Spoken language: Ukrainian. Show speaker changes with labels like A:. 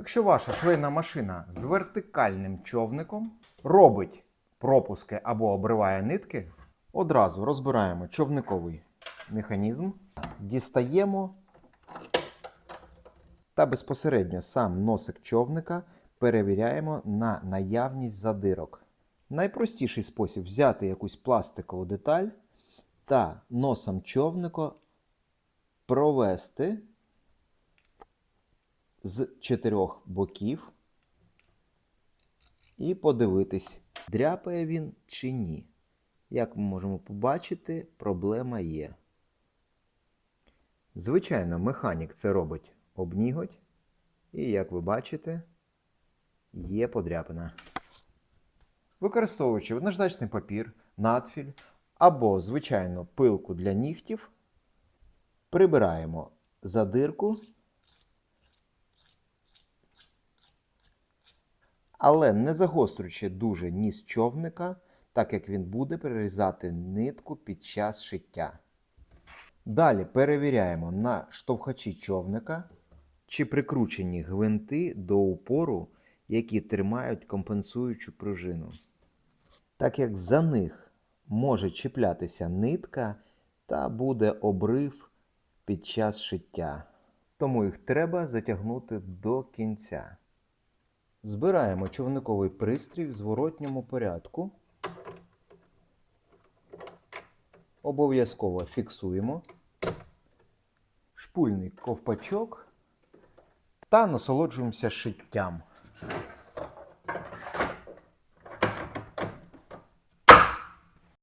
A: Якщо ваша швейна машина з вертикальним човником робить пропуски або обриває нитки, одразу розбираємо човниковий механізм, дістаємо та безпосередньо сам носик човника перевіряємо на наявність задирок. Найпростіший спосіб взяти якусь пластикову деталь та носом човника провести з чотирьох боків і подивитись, дряпає він чи ні. Як ми можемо побачити, проблема є. Звичайно, механік це робить обніготь, і, як ви бачите, є подряпина. Використовуючи наждачний папір, надфіль або, звичайно, пилку для нігтів, прибираємо задирку, але не загострюючи дуже ніс човника, так як він буде перерізати нитку під час шиття. Далі перевіряємо на штовхачі човника, чи прикручені гвинти до упору, які тримають компенсуючу пружину. Так як за них може чіплятися нитка та буде обрив під час шиття. Тому їх треба затягнути до кінця. Збираємо човниковий пристрій в зворотньому порядку. Обов'язково фіксуємо шпульний ковпачок та насолоджуємося шиттям.